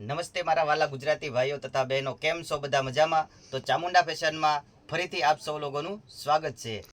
નમસ્તે મારા વાલા ગુજરાતી ભાઈઓ તથા બહેનો, કેમ છો બધા મજામાં? તો ચામુંડા ફેશનમાં ફરીથી આપ સૌ લોકોનું સ્વાગત છે.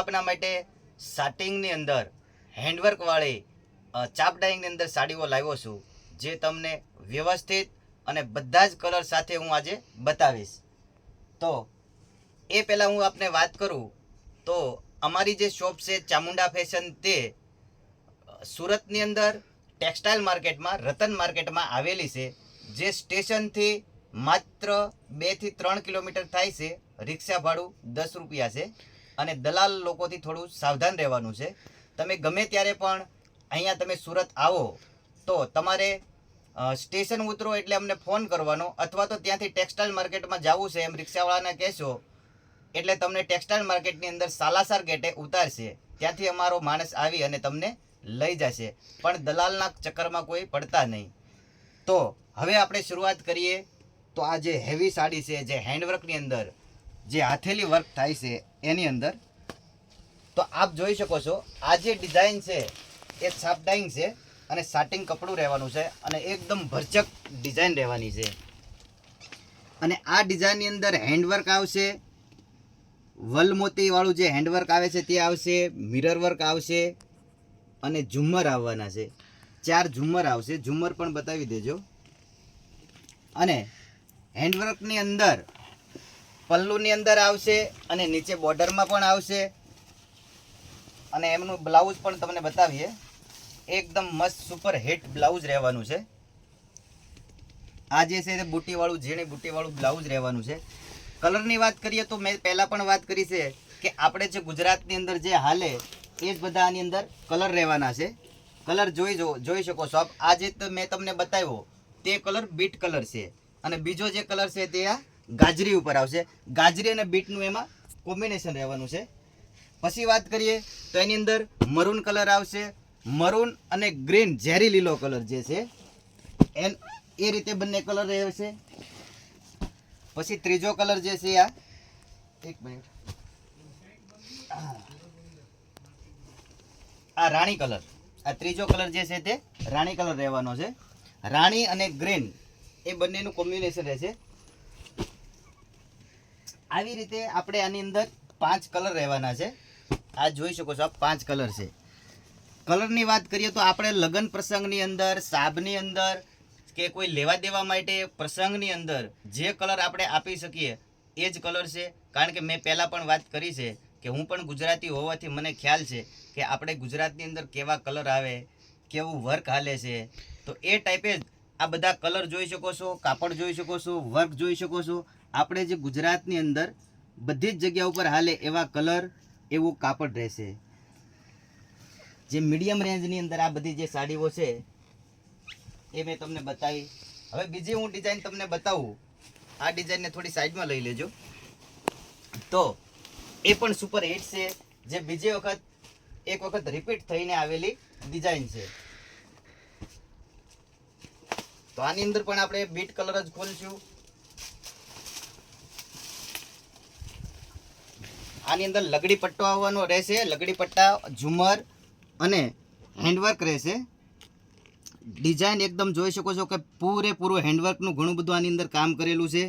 આપના માટે સાટિંગની અંદર હેન્ડવર્કવાળી ચાપ ડાઈંગની અંદર સાડીઓ લાવ્યો છું, જે તમને વ્યવસ્થિત અને બધા જ કલર સાથે હું આજે બતાવીશ. તો, એ પહેલાં હું આપને વાત કરું, તો અમારી જે શોપ છે ચામુંડા ફેશન તે સુરતની અંદર ટેક્સટાઇલ માર્કેટમાં રતન માર્કેટમાં આવેલી છે, જે સ્ટેશનથી માત્ર બેથી ત્રણ કિલોમીટર થાય છે રિક્ષા ભાડું દસ રૂપિયા છે. અને દલાલ લોકોથી થોડું સાવધાન રહેવાનું છે. તમે ગમે ત્યારે પણ અહીંયા તમે સુરત આવો, તો તમારે સ્ટેશન ઉતરો એટલે અમને ફોન કરવાનો અથવા તો ત્યાંથી ટેક્સટાઇલ માર્કેટમાં જવું છે એમ રિક્ષાવાળાને કહેશો, એટલે તમને ટેક્સટાઇલ માર્કેટની અંદર સાલાસાર ગેટે ઉતારશે. ત્યાંથી અમારો માણસ આવી અને તમને લઈ જશે. પણ દલાલના ચક્કરમાં કોઈ પડતા નહીં. તો હવે આપણે શરૂઆત કરીએ. તો આ જે હેવી સાડી છે, જે હેન્ડવર્કની અંદર જે હાથેલી વર્ક થાય છે એની અંદર, તો આપ જોઈ શકો છો, આ જે ડિઝાઇન છે, એ સાપ ડાઇંગ છે અને સાટિંગ કપડું રહેવાનું છે અને એકદમ ભરચક ડિઝાઇન રહેવાની છે. અને આ ડિઝાઇનની અંદર હેન્ડવર્ક આવશે વલમોતીવાળું જે હેન્ડવર્ક આવે છે તે આવશે મિરર વર્ક આવશે અને ઝુમ્મર આવવાના છે. ચાર ઝુમ્મર આવશે, ઝુમ્મર પણ બતાવી દેજો. અને હેન્ડવર્કની અંદર પલ્લુની અંદર આવશે અને નીચે બોર્ડરમાં પણ આવશે. અને એમનું બ્લાઉઝ પણ તમને બતાવીએ. એકદમ મસ્ત સુપર હિટ બ્લાઉઝ રહેવાનું છે. આ જે છે તે બુટીવાળું, ઝીણી બુટીવાળું બ્લાઉઝ રહેવાનું છે. કલરની વાત કરીએ તો મેં પહેલાં પણ વાત કરી છે કે આપણે જે ગુજરાતની અંદર જે હાલે એ જ બધા આની અંદર કલર રહેવાના છે. કલર જોઈ જો, જોઈ શકો છો આપ. આ જે મેં તમને બતાવ્યો, તે કલર બીટ કલર છે. અને બીજો જે કલર છે તે આ ગાજરી ઉપર આવશે. ગાજરી અને બીટનું એમાં કોમ્બિનેશન રહેવાનું છે. પછી વાત કરીએ તો એની અંદર મરૂન કલર આવશે. મરૂન અને ગ્રીન ઝેરી લીલો કલર જે છે, એન એ રીતે બંને કલર રહેશે. પછી ત્રીજો કલર જે છે આ, એક મિનિટ આ રાણી કલર આ ત્રીજો કલર જે છે તે રાણી કલર રહેવાનો છે. રાણી અને ગ્રીન એ બંનેનું કોમ્બિનેશન રહેશે. આવી રીતે આપણે આની અંદર પાંચ કલર રહેવાના છે. આ જોઈ શકો છો, આ પાંચ કલર છે. કલરની વાત કરીએ તો આપણે લગ્ન પ્રસંગની અંદર, સાબની અંદર કે કોઈ લેવા દેવા માટે પ્રસંગની અંદર જે કલર આપણે આપી શકીએ, એ જ કલર છે. કારણ કે મેં પહેલાં પણ વાત કરી છે કે હું પણ ગુજરાતી હોવાથી મને ખ્યાલ છે કે આપણે ગુજરાતની અંદર કેવા કલર આવે, કેવું વર્ક હાલે છે. તો એ ટાઈપે જ આ બધા કલર જોઈ શકો છો, કાપડ જોઈ શકો છો, વર્ક જોઈ શકો છો. આપણે જે ગુજરાતની અંદર બધી જ જગ્યા ઉપર હાલે એવા કલર, એવું કાપડ રહેશે. જે મીડિયમ રેન્જની અંદર આ બધી જે સાડીઓ છે, એ મેં તમને બતાવી. હવે બીજી હું ડિઝાઇન તમને બતાવું. આ ડિઝાઇનને થોડી સાઈડમાં લઈ લેજો. તો, એ પણ સુપર હિટ છે. જે બીજી વખત, એક વખત રિપીટ થઈને આવેલી ડિઝાઇન છે. તો આની અંદર પણ આપણે બીટ કલર જ ખોલશું. આની અંદર લગડી પટ્ટો આવવાનો રહેશે, લગડી પટ્ટા, ઝુમર અને હેન્ડવર્ક રહેશે. ડિઝાઇન એકદમ જોઈ શકો છો કે પૂરેપૂરું હેન્ડવર્કનું ઘણું બધું આની અંદર કામ કરેલું છે.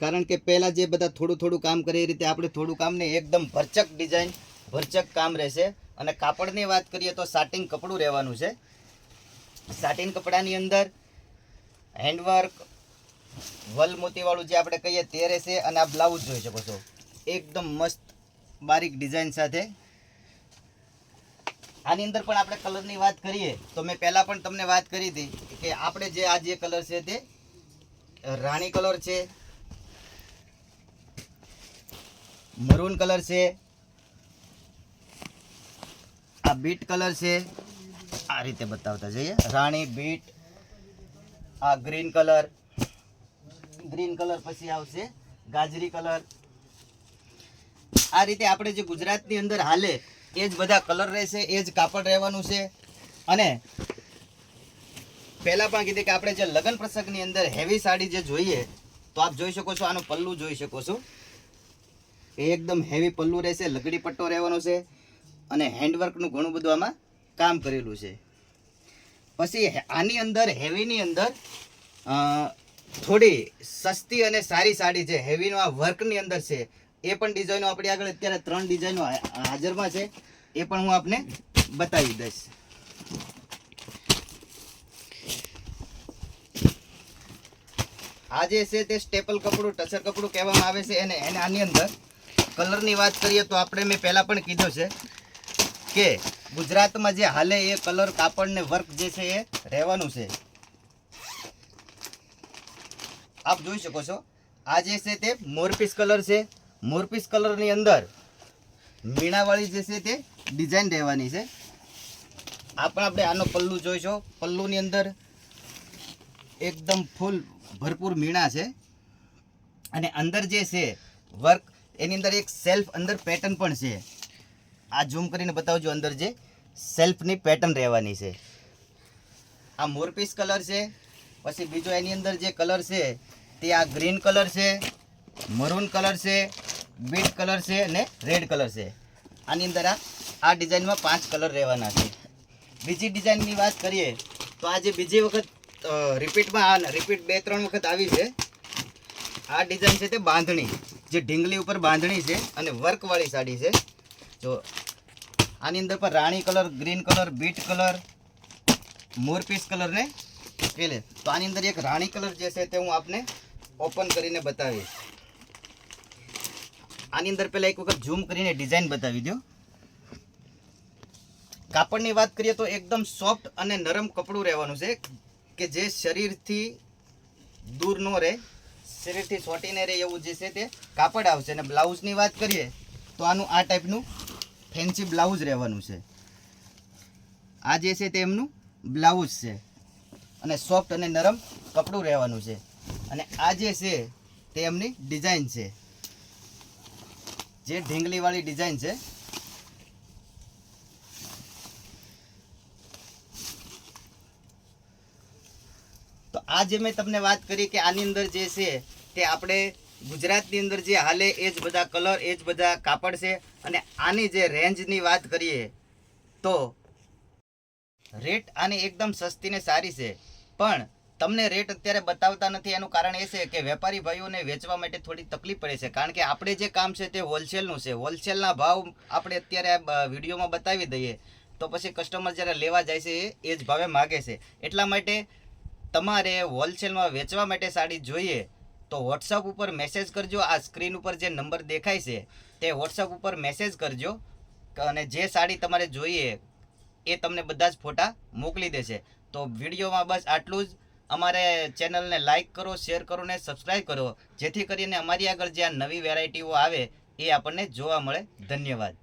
કારણ કે પહેલાં જે બધા થોડું થોડું કામ કરે એ રીતે આપણે થોડું કામ નહીં, એકદમ ભરચક ડિઝાઇન ભરચક કામ રહેશે. અને કાપડની વાત કરીએ તો સાટિંગ કપડું રહેવાનું છે. સાટિન કપડાની અંદર હેન્ડવર્ક વલ મોતીવાળું જે આપણે કહીએ તે રહેશે અને આ બ્લાઉઝ જોઈ શકો છો. એકદમ મસ્ત બારીક ડિઝાઇન સાથે. આની અંદર પણ આપણે કલરની વાત કરીએ, તો મેં પહેલાં પણ તમને વાત કરી હતી કે આપણે જે આ જે કલર છે તે રાણી કલર છે મરૂન કલર છે, આ બીટ કલર છે, આ રીતે બતાવતા જઈએ. રાણી બીટ આ ગ્રીન કલર ગ્રીન કલર પછી આવશે ગાજરી કલર આ રીતે આપણે જે ગુજરાતની અંદર હાલે, એ જ બધા કલર રહેશે, એ જ કાપડ રહેવાનું છે. અને પહેલાં પણ કીધું કે આપણે જે લગ્ન પ્રસંગની અંદર હેવી સાડી જે જોઈએ, તો આપ જોઈ શકો છો, આનું પલ્લું જોઈ શકો છો. એ એકદમ હેવી પલ્લું રહેશે, લગડી પટ્ટો રહેવાનો છે અને હેન્ડવર્કનું ઘણું બધું આમાં કામ કરેલું છે. પછી આની અંદર હેવીની અંદર થોડી સસ્તી અને સારી સાડી છે. હેવીનો આ વર્કની અંદર છે. એ પણ ડિઝાઇનો આપણી આગળ અત્યારે ત્રણ ડિઝાઇનો હાજરમાં છે. એ પણ હું આપને બતાવી દઈશ. આ જે છે તે સ્ટેપલ કપડું ટસર કપડું કહેવામાં આવે છે અને એને આની અંદર કલરની વાત કરીએ તો આપણે મેં પહેલાં પણ કીધું છે કે ગુજરાતમાં જે હાલે એ કલર કાપડ ને વર્ક જે છે એ રહેવાનું છે. આપ જોઈ શકો છો. આ જે છે તે મોરપીસ કલર છે. મોરપીસ કલરની અંદર મીણાવાળી જે છે તે ડિઝાઇન રહેવાની છે. આ પણ આપણે આનો પલ્લુ જોઈશો. પલ્લુની અંદર એકદમ ફૂલ ભરપૂર મીણા છે. અને અંદર જે છે વર્ક, એની અંદર એક સેલ્ફ અંદર પેટર્ન પણ છે. આ ઝૂમ કરીને બતાવજો અંદર જે સેલ્ફની પેટર્ન રહેવાની છે. આ મોરપીસ કલર છે. પછી બીજો એની અંદર જે કલર છે તે આ ગ્રીન કલર છે. મરૂન કલર છે, બીટ કલર છે અને રેડ કલર છે. આની અંદર આ આ ડિઝાઇનમાં પાંચ કલર રહેવાના છે. બીજી ડિઝાઇનની વાત કરીએ, તો આ જે બીજી વખત રિપીટમાં આ રિપીટ બે ત્રણ વખત આવી છે. આ ડિઝાઇન છે તે બાંધણી, જે ઢીંગલી ઉપર બાંધણી છે અને વર્કવાળી સાડી છે. જો, આની અંદર પણ રાણી colour, green colour, beet colour, મોરપીસ કલરને પેલે તો આની અંદર એક રાણી કલર જે છે તે હું આપને ઓપન કરીને બતાવીશ. આની અંદર પહેલાં એક વખત ઝૂમ કરીને ડિઝાઇન બતાવી દો કાપડની વાત કરીએ તો એકદમ સોફ્ટ અને નરમ કપડું રહેવાનું છે, કે જે શરીરથી દૂર ન રહે, શરીરથી સોટીને રહે એવું જે છે તે કાપડ આવશે. અને બ્લાઉઝની વાત કરીએ તો આનું આ ટાઈપનું ફેન્સી બ્લાઉઝ રહેવાનું છે. આ જે છે તે એમનું બ્લાઉઝ છે. અને સોફ્ટ અને નરમ કપડું રહેવાનું છે. અને આ જે છે તે એમની ડિઝાઇન છે. જે ઢીંગલીવાળી ડિઝાઇન છે. તો આ જે મેં તમને વાત કરી કે આની અંદર જે છે તે આપણે ગુજરાતની અંદર જે હાલે એ જ બધા કલર, એ જ બધા કાપડ છે. અને આની જે રેન્જની વાત કરીએ તો રેટ આની એકદમ સસ્તી ને સારી છે. પણ તમને રેટ અત્યારે બતાવતા નથી. એનું કારણ એ છે કે વેપારી ભાઈઓને વેચવા માટે થોડી તકલીફ પડે છે. કારણ કે આપણે જે કામ છે તે હોલસેલનું છે. હોલસેલના ભાવ આપણે અત્યારે વિડીયોમાં બતાવી દઈએ, તો પછી કસ્ટમર જ્યારે લેવા જાય છે, એ જ ભાવે માગે છે. એટલા માટે તમારે હોલસેલમાં વેચવા માટે સાડી જોઈએ, તો વોટ્સઅપ ઉપર મેસેજ કરજો. આ સ્ક્રીન ઉપર જે નંબર દેખાય છે, તે વોટ્સઅપ ઉપર મેસેજ કરજો. અને જે સાડી તમારે જોઈએ, એ તમને બધા જ ફોટા મોકલી દેશે. તો વિડીયોમાં બસ આટલું જ. અમારે ચેનલને લાઈક કરો, શેર કરો ને સબસ્ક્રાઈબ કરો. જેથી કરીને અમારી આગળ જે આ નવી વેરાયટીઓ આવે, એ આપણને જોવા મળે. ધન્યવાદ.